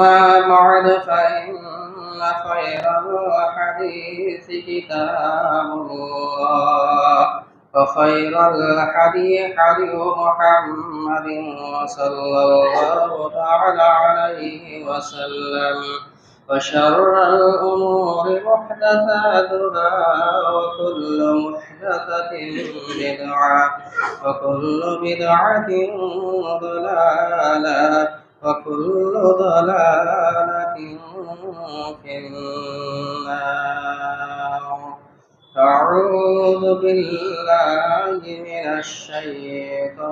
أما بعد فإن خير الحديث كتاب الله. وخير الحديث حديث محمد صلى الله تعالى عليه وسلم. وشر الأمور محدثاتها وكل محدثة بدعة وكل بدعة ضلالة. وكل ضلالة في النار أعوذ بالله من الشيطان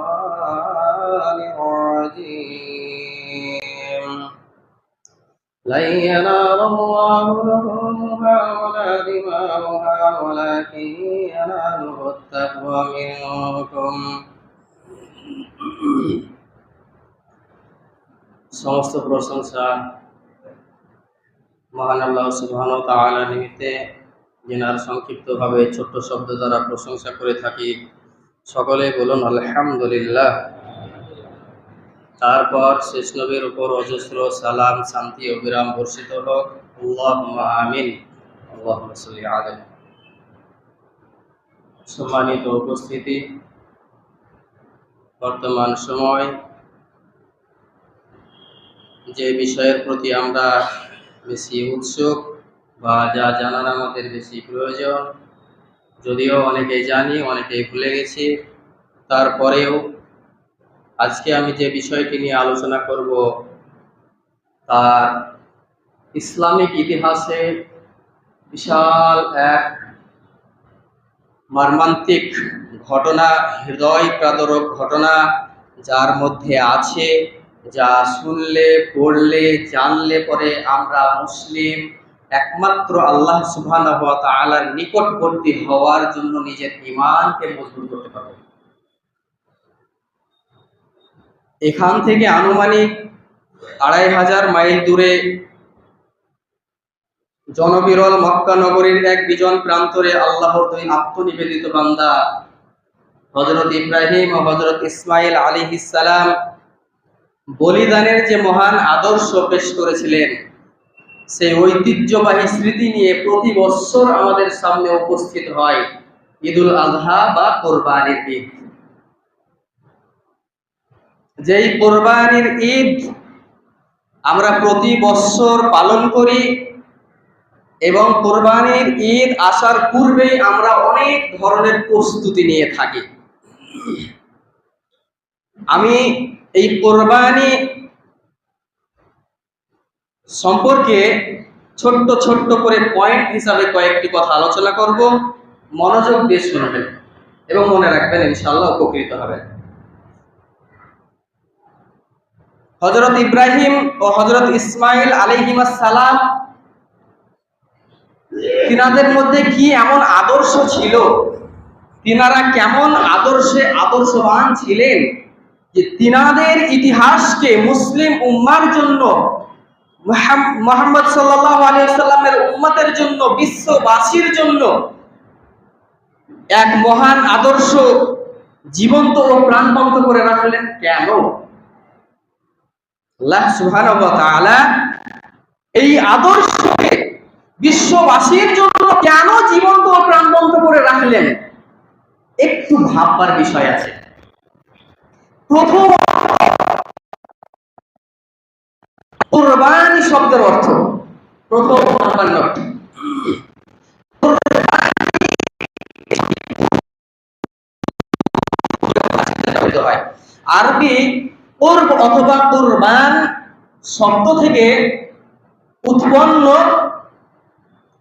الرجيم لن ينال الله لحومها ولا دماؤها ولكن يناله التقوى منكم সমস্ত প্রশংসা মহান আল্লাহ সুবহান তাআলা নিমিত্তে যেনার সংক্ষিপ্তভাবে ছোট্ট শব্দ দ্বারা প্রশংসা করে থাকি, সকলে বলুন আলহামদুলিল্লাহ। তারপর শেষ নবীর উপর অজস্র সালাম, শান্তি ও বিরাম বর্ষিত হোক। আমিন। সাল্লি সম্মানিত উপস্থিতি, বর্তমান সময় যে বিষয়ের প্রতি আমরা বেশি উৎসুক বা যা জানার আমাদের বেশি প্রয়োজন, যদিও অনেকে জানি অনেকে ভুলে গেছি, তারপরেও আজকে আমি যে বিষয়টি নিয়ে আলোচনা করব তার ইসলামিক ইতিহাসে বিশাল এক মর্মান্তিক ঘটনা, হৃদয় প্রাদরক ঘটনা, যার মধ্যে আছে যা শুনলে, পড়লে, জানলে পরে আমরা মুসলিম। একমাত্র আল্লাহ সুবহানাহু ওয়া তাআলার নিকটবর্তী হওয়ার জন্য নিজের ঈমানকে মজবুত করতে পারব। এখান থেকে আনুমানিক আড়াই হাজার মাইল দূরে জনবিরল মক্কা নগরীর এক বিজন প্রান্তরে আল্লাহর দুই আত্মনিবেদিত বান্দা হজরত ইব্রাহিম ও হজরত ইসমাইল আলী সালাম বলিদানের যে মহান আদর্শ পেশ করেছিলেন, সেই ঐতিহ্যবাহী স্মৃতি নিয়ে প্রতি বছর আমাদের সামনে উপস্থিত হয় ঈদুল আজহা বা কোরবানির ঈদ। যেই কোরবানির ঈদ আমরা প্রতি বছর পালন করি এবং কোরবানির ঈদ আসার পূর্বেই আমরা অনেক ধরনের প্রস্তুতি নিয়ে থাকি। আমি এই কোরবানি সম্পর্কে ছোট্ট ছোট্ট করে পয়েন্ট হিসাবে কয়েকটি কথা আলোচনা করব। মনোযোগ দিয়ে শুনবেন এবং মনে রাখবেন ইনশাল্লাহ উপকৃত হবেন। হজরত ইব্রাহিম ও হজরত ইসমাইল সালাম তিনাদের মধ্যে কি এমন আদর্শ ছিল? তিনারা কেমন আদর্শে, আদর্শবান ছিলেন? যে তিনাদের ইতিহাসকে মুসলিম উম্মার জন্য মোহাম্মদ সাল্লাহ আলিয়াল্লামের উম্মতের জন্য, বিশ্ববাসীর জন্য এক মহান আদর্শ জীবন্ত ও প্রাণবন্ত করে রাখলেন কেন? এই আদর্শকে বিশ্ববাসীর জন্য কেন জীবন্ত ও প্রাণবন্ত করে রাখলেন? একটু ভাববার বিষয় আছে। প্রথম কোরবানি শব্দের অর্থ প্রথম নাম্বার নোট আরবি কোরব অথবা কোরবান শব্দ থেকে উৎপন্ন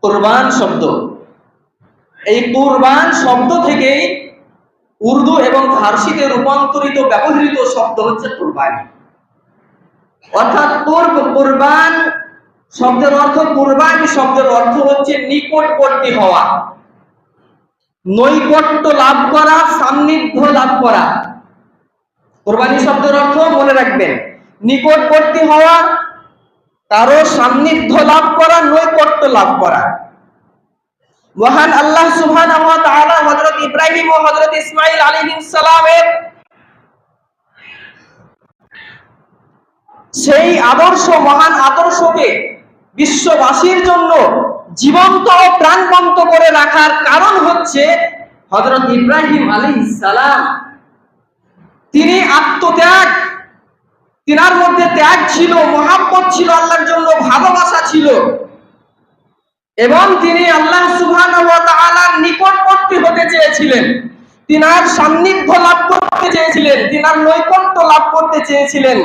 কোরবান শব্দ। এই কোরবান শব্দ থেকেই উর্দু এবং ফার্সিতে রূপান্তরিত, ব্যবহৃত শব্দ হচ্ছে কোরবানি। অর্থাৎ কোরব, কোরবান শব্দের অর্থ, কোরবানি শব্দের অর্থ হচ্ছে নিকটবর্তী হওয়া। নৈকট্য লাভ করা, সান্নিধ্য লাভ করা। কোরবানি শব্দের অর্থ মনে রাখবেন, নিকটবর্তী হওয়া কারও সান্নিধ্য লাভ করা, নৈকট্য লাভ করা। মহান আল্লাহ সুবহানাহু ওয়া ইব্রাহিম ও হযরত ইসমাঈল আলাইহিস সালামের সেই আদর্শ, মহান আদর্শকে বিশ্ববাসীর জন্য জীবন্ত ও প্রাণবন্ত করে রাখার কারণ হচ্ছে হযরত ইব্রাহিম আলাইহিস সালাম। তিনি আত্মত্যাগ, তিনার মধ্যে ত্যাগ ছিল, মহাব্বত ছিল, আল্লাহর জন্য ভালোবাসা ছিল। এবং তিনি আল্লাহ চেয়েছিলেন। তিনার সান্নিধ্য লাভ করতে চেয়েছিলেন, তিনার নৈকট্য লাভ করতে চেয়েছিলেন।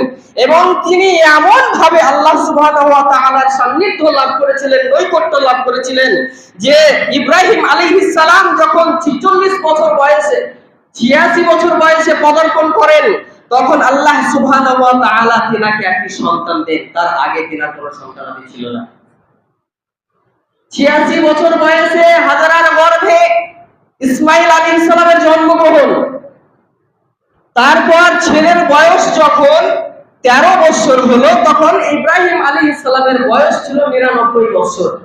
এবং তিনি এমন ভাবে আল্লাহ সুবহানাহু সান্নিধ্য লাভ করেছিলেন, নৈকট্য লাভ করেছিলেন যে ইব্রাহিম আলাইহিস সালাম যখন 46 বছর বয়সে 86 বছর বয়সে পদার্পণ করেন, তখন আল্লাহ তাআলা তিনাকে একটি সন্তান দেন। তার আগে তিনার কোনো সন্তান ছিল না। ছিয়াশি বছর বয়সে হাজারার গর্ভে ইসমাইল আলী ইসলামের জন্মগ্রহণ। তারপর ছেলের বয়স যখন তেরো বছর হলো, তখন ইব্রাহিম আলী ইসলামের বয়স ছিল নিরানব্বই বছর।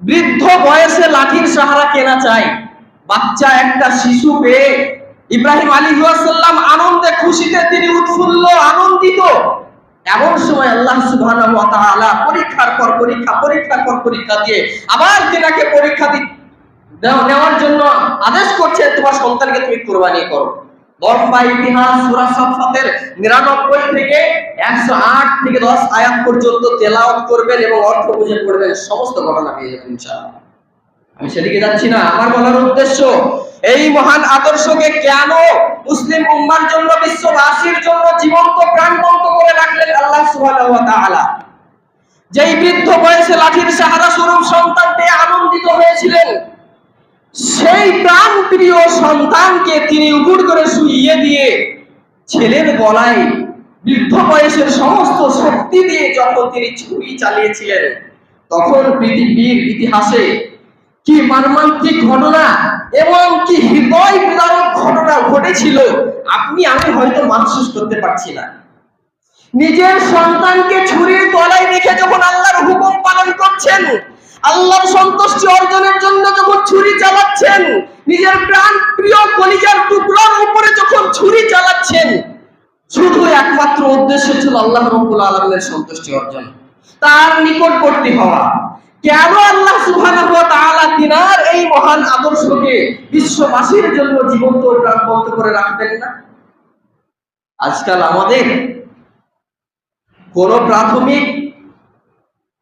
বৃদ্ধ বয়সে লাঠির সাহারা কেনা চাই। বাচ্চা একটা শিশু পেয়ে ইব্রাহিম আলী সাল্লাম আনন্দে খুশিতে তিনি উৎফুল্ল, আনন্দিত। এমন সময় আল্লাহ তাআলা পরীক্ষার পর পরীক্ষা, পরীক্ষার পর পরীক্ষা দিয়ে আবার তিনাকে পরীক্ষা দি দেও- নেওয়ার জন্য আদেশ করছে, তোমার সন্তানকে তুমি কোরবানি করো। ইতিহাস সূরা সাফাতের 99 থেকে 108 থেকে 10 আয়াত পর্যন্ত করবেন এবং অর্থ বুঝে সমস্ত আমি বলার উদ্দেশ্য, এই মহান আদর্শকে কেন মুসলিম জন্য, বিশ্ববাসীর জন্য জীবন্ত, প্রাণবন্ত করে রাখলেন আল্লাহ যেই বৃদ্ধ বয়সে লাঠির সাহারা স্বরূপ সন্তান পেয়ে আনন্দিত হয়েছিলেন সেই প্রাণ প্রিয় সন্তানকে তিনি উপুর করে শুইয়ে দিয়ে ছেলের গলায় বৃদ্ধ বয়সের সমস্ত শক্তি দিয়ে যখন তিনি ছুরি চালিয়েছিলেন। তখন পৃথিবীর ইতিহাসে কি মর্মান্তিক ঘটনা এবং কি হৃদয় বিদারক ঘটনা ঘটেছিল, আপনি, আমি হয়তো মাহসুস করতে পারছি না। নিজের সন্তানকে ছুরির তলায় রেখে যখন আল্লাহর হুকুম পালন করছেন আল্লাহর সন্তুষ্টি অর্জনের জন্য যখন ছুরি চালাচ্ছেন, নিজের প্রাণ প্রিয় কলিজার টুকরার উপরে যখন ছুরি চালাচ্ছেন, শুধু একমাত্র উদ্দেশ্য ছিল আল্লাহ রব্বুল আলমের সন্তুষ্টি অর্জন। তার নিকটবর্তী হওয়া। কেন আল্লাহ সুবহানাহু ওয়া তাআলা তিনার এই মহান আদর্শকে বিশ্ববাসীর জন্য জীবন্ত প্রাণবন্ত করে রাখবেন না? আজকাল আমাদের কোন প্রাথমিক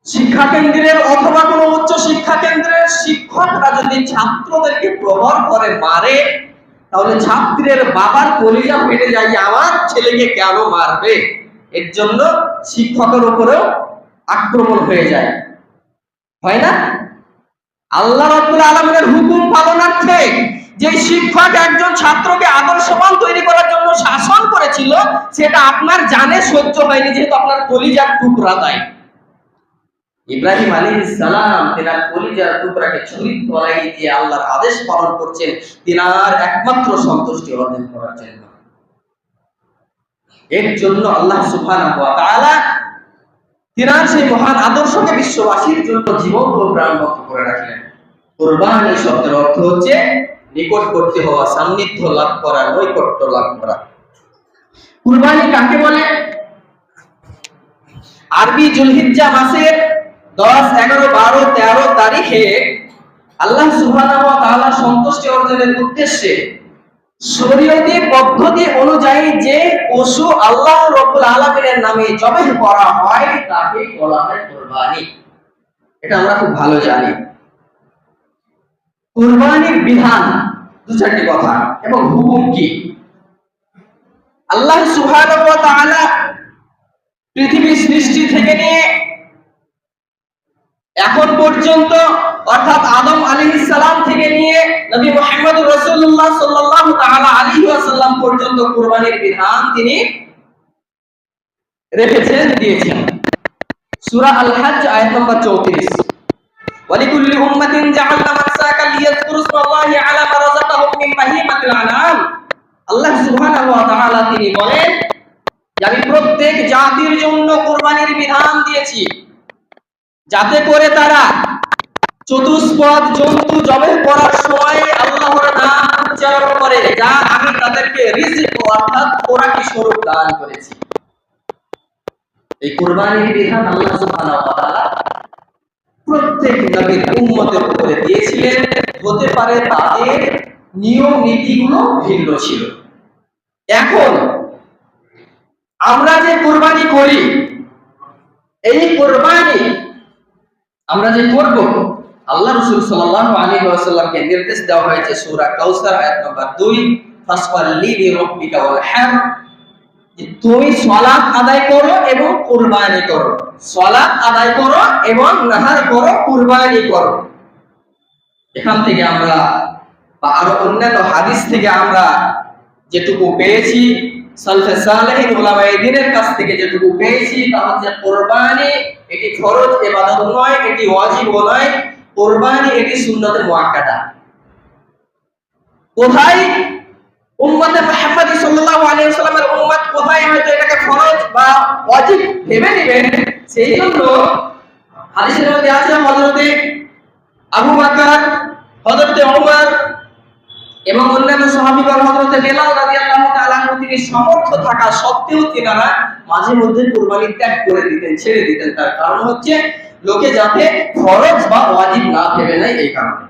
শিক্ষা কেন্দ্রের অথবা কোন উচ্চ শিক্ষা কেন্দ্রের শিক্ষকরা যদি ছাত্রদেরকে প্রবল করে মারে, তাহলে ছাত্রের বাবার কলিজা ফেটে যায় যে আমার ছেলেকে কেন মারবে? এর জন্য শিক্ষকের উপরেও আক্রমণ হয়ে যায়। হয় না? আল্লাহ রাব্বুল আলামিনের হুকুম পালনার্থে যে শিক্ষক একজন ছাত্রকে আদর্শবান তৈরি করার জন্য শাসন করেছিল, সেটা আপনার জানে সহ্য হয়নি, যেহেতু আপনার কলিজার টুকরা তাই। ইব্রাহিম আলাইহিস সালাম তিনার কলিজার টুকরাকে ছুরির তলায় দিয়ে আল্লাহর আদেশ পালন করছেন, তিনার একমাত্র সন্তুষ্টি অর্জন করার জন্য। এর জন্য আল্লাহ সুবহানাহু ওয়া তিনার সেই মহান আদর্শকে বিশ্ববাসীর জন্য জীবন ও প্রাণবন্ত করে রাখলেন। কোরবানি শব্দের অর্থ হচ্ছে নিকটবর্তী হওয়া, সান্নিধ্য লাভ করা, নৈকট্য লাভ করা। কুরবানি কাকে বলে? আরবি জুলহিজ্জা মাসের দশ, এগারো, বারো, তেরো তারিখে আল্লাহ তাআলা সন্তুষ্টি অর্জনের উদ্দেশ্যে শরীয়তি পদ্ধতি অনুযায়ী যে পশু আল্লাহ আলামিনের নামে করা হয়, তাকে বলা হয় কুরবানি। এটা আমরা খুব ভালো জানি। কুরবানির বিধান দু চারটি কথা এবং হুকুম কি? আল্লাহ তাআলা পৃথিবী সৃষ্টি থেকে নিয়ে এখন পর্যন্ত অর্থাৎ আদম আলাইহিস সালাম থেকে নিয়ে নবী মুহাম্মদ রাসূলুল্লাহ সাল্লাল্লাহু তাআলা আলাইহি ওয়াসাল্লাম পর্যন্ত কুরবানির বিধান তিনি রেখেছেন দিয়েছেন সূরা আল হজ্জ আয়াত নম্বর 34 ولكل أمة جعلنا منسكا ليذكروا اسم الله على ما رزقهم من بهيمة الأنعام আল্লাহ সুবহানাহু ওয়া তাআলা তিনি বলেন যে আমি প্রত্যেক জাতির জন্য কুরবানির বিধান দিয়েছি যাতে করে তারা চতুষ্পদ জন্তু জবে করার সময় আল্লাহর নাম উচ্চারণ করে, যা আমি তাদেরকে রিজিক অর্থাৎ খোরাকি স্বরূপ দান করেছি। এই কোরবানির বিধান আল্লাহ সুবহানাহু ওয়া তাআলা প্রত্যেক নবীর উম্মতের উপরে দিয়েছিলেন। হতে পারে তাদের নিয়ম নীতিগুলো ভিন্ন ছিল। এখন আমরা যে কোরবানি করি, এই কোরবানি আমরা যে করব আল্লাহ রসুল সাল্লাল্লাহু আলাইহি ওয়াসাল্লামকে নির্দেশ দেওয়া হয়েছে সূরা কাউসার আয়াত নম্বর 2 ফাসফাল্লি লিরাব্বিকা ওয়ানহার যে তুমি সালাত আদায় করো এবং কুরবানি করো। সালাত আদায় করো এবং নাহার করো, কুরবানি করো। এখান থেকে আমরা বা আরও অন্যান্য হাদিস থেকে আমরা যেটুকু পেয়েছি সালফে সালেহিন উলামায়ে দ্বীনের কাছ থেকে যেটুকু পেয়েছি, তা হচ্ছে কোরবানি এটি ফরজ ইবাদত নয়, এটি ওয়াজিব নয়। কোরবানি এটি সুন্নতে মুআক্কাদা। কোথায়? উম্মতে মুহাম্মদ সাল্লাল্লাহু আলাইহি ওয়াসাল্লামের উম্মত কোথায়? হয়তো এটাকে ফরজ বা ওয়াজিব ভেবে নেবেন। সেই জন্য হাদিসের মধ্যে আছে হযরতে আবু বকর, হযরতে ওমর এবং অন্যান্য সাহাবিগণ হযরত বেলাল রাদিয়াল্লাহু তাআলা তিনি সমর্থ থাকা সত্ত্বেও তিনারা মাঝে মধ্যে কুরবানি ত্যাগ করে দিতেন, ছেড়ে দিতেন। তার কারণ হচ্ছে, লোকে যাতে ফরজ বা ওয়াজিব না ভেবে নেয় এই কারণে।